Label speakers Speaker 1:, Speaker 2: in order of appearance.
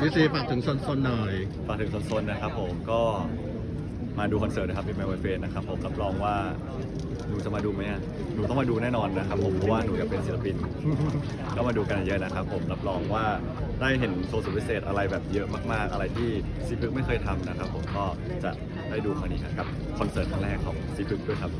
Speaker 1: พี่ซีฝากถึงโซนๆหน่อย
Speaker 2: ฝากถึงโซนๆนะครับผมก็มาดูคอนเสิร์ตนะครับเป็นแมวเฟนนะครับผมรับรองว่าหนูจะมาดูไหมอะหนูต้องมาดูแน่นอนนะครับผมเพราะว่าหนูอยากเป็นศิลปิน ก็มาดูกันเยอะนะครับผมรับรองว่าได้เห็นโชว์สุดพิเศษอะไรแบบเยอะมากๆ อะไรที่ซีพึกไม่เคยทำนะครับผมก็จะได้ดูครั้งนี้ครับคอนเสิร์ตครั้งแรกของซีพึกด้วยครับ